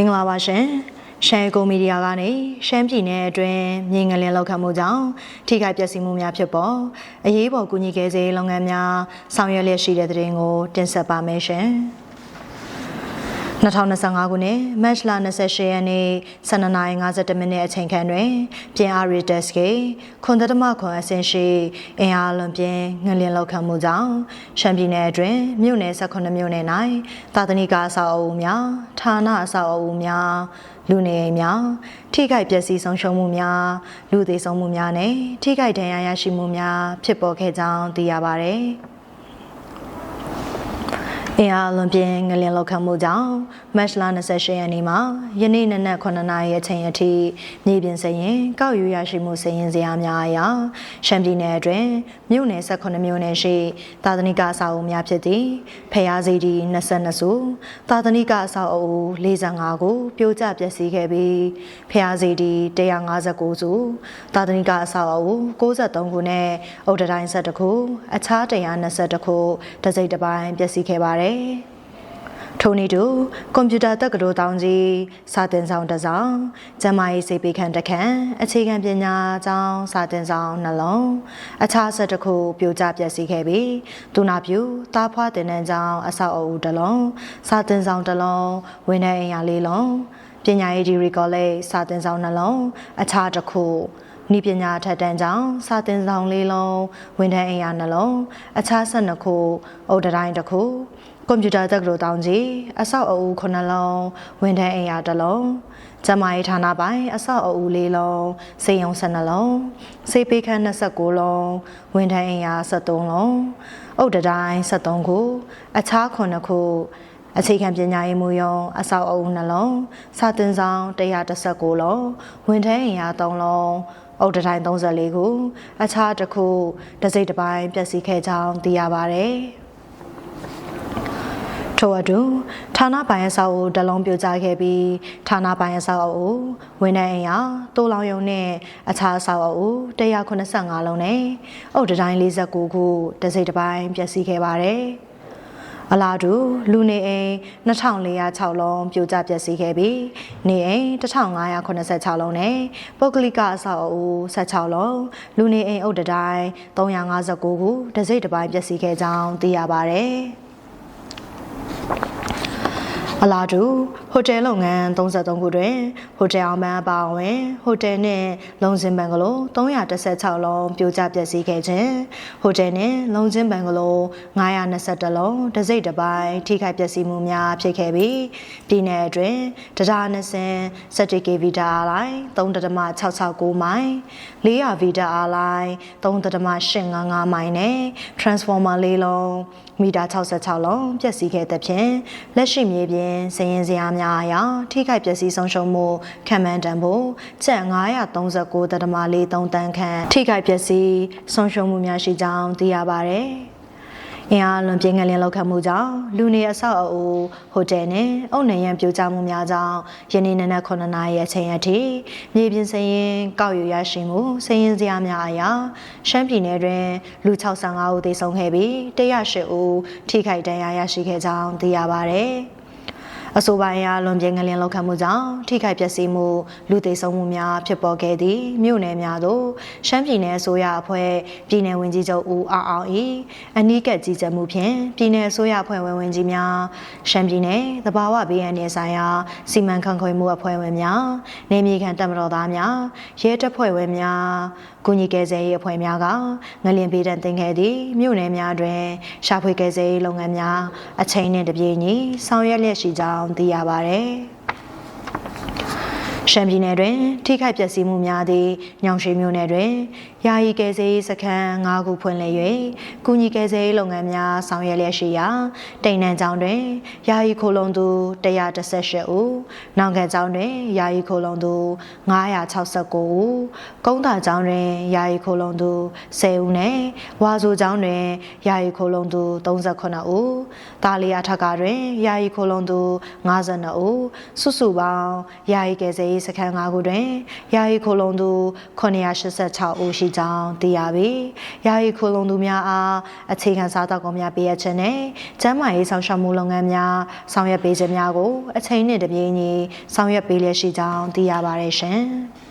င်္ဂလာပါရှင်ရှမ်းကိုမီဒီယာကနေရှမ်းပြည်နယ်အတွင်းမြေငလင်လောက်ခတ်မှုကြောင့်ထိခိုက်ပျက်စီးမှုများဖြစ်ပေါ်အရေးပေါ်ကူညီကယ်ဆယ်ရေးလုပ်ငန်းများဆောင်ရွက်လျက်ရှိတဲ့တဲ့ရင်ကိုတင်ဆက်ပါမယ်ရှင် 2025ခုနှစ်မတ်လ28ရက်နေ့12:51မိနစ်အချိန်ခန့်တွင်ပြင်အားရီတက်စကေခွန်တတမခွန်အဆင့်ရှိအင်အားလွန်ပြင်းငလင်လောက်ခတ်မှုကြောင့်ရှမ်းပြည်နယ်အတွင်းမြို့နယ်18မြို့နယ်၌သာသနိကအဆောက်အအုံများဌာနအဆောက်အအုံများလူနေအိမ်များထိခိုက်ပျက်စီးဆုံးရှုံးမှုများလူသေးဆုံးမှုများနဲ့ထိခိုက်ဒဏ်ရာရရှိမှုများဖြစ်ပေါ်ခဲ့ကြောင်းသိရပါသည်။ အင်အားလွန်ပြင်းငလျင်လောက်ခတ်မှုကြောင့်မတ်လ28ရက်နေ့မှာယနေ့နနက်9နာရီအချိန်အထိမြေပြင်စရင်ကောက်ယူရရှိမှုစရင်စရာများအရာရှမ်းပြည်နယ်အတွင်းမြို့နယ်18မြို့နယ်ရှိသာသနိကအဆောက်အဦများဖြစ်သည့်ဖျားစီတီ22စုသာသနိကအဆောက်အဦ45ခုပြိုကျပျက်စီးခဲ့ပြီးဖျားစီတီ159စုသာသနိကအဆောက်အဦ63ခုနဲ့အုတ်တိုင်း7ခုအခြား120ခုတစိမ့်တစ်ပိုင်းပျက်စီးခဲ့ပါတယ်ထိုနည်းတူကွန်ပျူတာတက္ကသိုလ်တောင်ကြီးစာသင်ဆောင်တစ်ဆောင်ကျမရေးစေပေခန့်တစ်ခန့်အခြေခံပညာကျောင်းစာသင်ဆောင်နှလုံးအခြားဆက်တစ်ခုပြိုကျပျက်စီးခဲ့ပြီးသူနာပြုတားဖွားတင်တဲ့ကျောင်းအဆောက်အဦတစ်လုံးစာသင်ဆောင်တစ်လုံးဝန်ထမ်းအိမ်ယာလေးလုံးပညာရေးဒီရီကောလိပ်စာသင်ဆောင်နှလုံးအခြားတစ်ခု ဤပညာထက်တန်းကြောင့်စာသင်ဆောင်လေးလုံးဝန်ထမ်းအိမ်ယာနှလုံးအခြား12ခုအုတ်တိုင်းတစ်ခုကွန်ပျူတာတက္ကသိုလ်တောင်ကြီးအဆောက်အဦ9လုံးဝန်ထမ်းအိမ်ယာတစ်လုံးကျမရေးဌာနပိုင်းအဆောက်အဦ၄လုံးစေယုံ12လုံးစေပေခန်း29လုံးဝန်ထမ်းအိမ်ယာ73လုံးအုတ်တိုင်း73ခုအခြား9ခုအခြေခံပညာရေးမူရုံအဆောက်အဦနှလုံးစာသင်ဆောင်119လုံးဝန်ထမ်းအိမ်ယာ3လုံး အုတ်တိုင်း34ခုအခြားတစ်ခုတစိမ့်တစ်ပိုင်းပျက်စီးခဲ့ကြောင်းသိရပါတယ်ထို့အတူဌာနပိုင်းအဆောက်အဦတလုံးပြိုကျခဲ့ပြီးဌာနပိုင်းအဆောက်အဦဝန်ထမ်းအိမ်ယာတိုးလောင်ယုံနဲ့အခြားအဆောက်အဦ185လုံးနဲ့အုတ်တိုင်း49ခုတစိမ့်တစ်ပိုင်းပျက်စီးခဲ့ပါတယ် အလားတူလူနေအိမ်2406လုံးပြိုကျပျက်စီးခဲ့ပြီးနေအိမ်1586လုံးနဲ့ပုဂ္ဂလိကအဆောက်အဦ16လုံးလူနေအိမ်အုတ်တိုင်း359ခုတစိမ့်တစ်ပိုင်းပျက်စီးခဲ့ကြောင်းသိရပါဗျ။ အလားတူဟိုတယ်လုပ်ငန်း33ခုတွင်ဟိုတယ်အောင်ပန်းအပါအဝင်ဟိုတယ်နှင့်လုံစင်ဘန်ကလို316လုံးပြိုကျပျက်စီးခဲ့ခြင်းဟိုတယ်နှင့်လုံစင်ဘန်ကလို921လုံးတစိမ့်တစ်ပိုင်းထိခိုက်ပျက်စီးမှုများဖြစ်ခဲ့ပြီးပြည်내အတွင်းတရားနှစင်17 kV ဓာတ်အားလိုင်း3.669မိုင်400 V ဓာတ်အားလိုင်း3.855မိုင်နဲ့ transformer လေးလုံးမီတာ66လုံးပျက်စီးခဲ့တဲ့ဖြင့်လက်ရှိမြေပြင်စည်ရင်စရာများအရာထိခိုက်ပျက်စီးဆုံးရှုံးမှုခံမှန်းတန်ဖို့ကျပ်939.43တန်းခန့်ထိခိုက်ပျက်စီးဆုံးရှုံးမှုများရှိကြောင်းသိရပါဗျ။အင်အားလွန်ပြင်းငလင်လောက်ခတ်မှုကြောင့်လူနေအဆောက်အဦဟိုတယ်နဲ့အုတ်နေရန်ပြိုကျမှုများကြောင့်ယနေ့နနက်9နာရီအချိန်အထိမြေပြင်စရင်ကောက်ယူရရှိမှုစရင်စရာများအရာရှမ်းပြည်နယ်တွင်လူ65ဦးသေဆုံးခဲ့ပြီး108ဦးထိခိုက်ဒဏ်ရာရရှိခဲ့ကြောင်းသိရပါဗျ။ အဆိုပါအရာလွန်ပြင်းငလျင်လောက်ခတ်မှုကြောင့်ထိခိုက်ပျက်စီးမှုလူသေဆုံးမှုများဖြစ်ပေါ်ခဲ့သည့်မြို့နယ်များသို့ရှမ်းပြည်နယ်အစိုးရအဖွဲ့ပြည်နယ်ဝန်ကြီးချုပ်ဦးအောင်အောင်၏အနီးကပ်ကြီးကြပ်မှုဖြင့်ပြည်နယ်အစိုးရအဖွဲ့ဝင်ဝင်ကြီးများရှမ်းပြည်နယ်သဘာဝဘေးအန္တရာယ်ဆိုင်ရာစီမံခန့်ခွဲမှုအဖွဲ့ဝင်များနေမြေခံတပ်မတော်သားများရဲတပ်ဖွဲ့ဝင်များကုညီကယ်ဆယ်ရေးအဖွဲ့များကငလျင်ပေးတဲ့တင်ခဲ့သည့်မြို့နယ်များတွင်ရှာဖွေကယ်ဆယ်ရေးလုပ်ငန်းများအချိန်နှင့်တပြေးညီဆောင်ရွက်လျက်ရှိကြောင်းသိရပါဗျ။ ရှမ်းပြည်နယ်တွင် ထိခိုက်ပျက်စီးမှုများသည့်ညောင်ရွှေမြို့နယ်တွင်ယာယီကယ်ဆယ်ရေးစခန်း၅ခုဖွင့်လှစ်၍ကုညီကယ်ဆယ်ရေးလုပ်ငန်းများဆောင်ရွက်လျက်ရှိရာတိန်နန်ကျောင်းတွင်ယာယီခိုလုံသူ118ဦး၊နောင်ကန်ကျောင်းတွင်ယာယီခိုလုံသူ969ဦး၊ကုန်းသာကျောင်းတွင်ယာယီခိုလုံသူ10ဦးနှင့်ဝါဆိုကျောင်းတွင်ယာယီခိုလုံသူ38ဦး၊တာလီယာထက်ကတွင်ယာယီခိုလုံသူ52ဦးစုစုပေါင်းယာယီကယ်ဆယ်ရေးစခန်း၅ခုတွင်ယာယီခိုလုံသူ986ဦးရှိကြောင်းသိရပြီ။ယာယီခိုလုံသူများအားအခြေခံစားသောက်ကုန်များပေးအပ်ခြင်းနဲ့ကျန်းမာရေးဆောင်ရှောက်မှုလုပ်ငန်းများဆောင်ရွက်ပေးခြင်းများကိုအချိန်နှင့်တပြေးညီဆောင်ရွက်ပေးလျက်ရှိကြောင်းသိရပါတယ်ရှင်။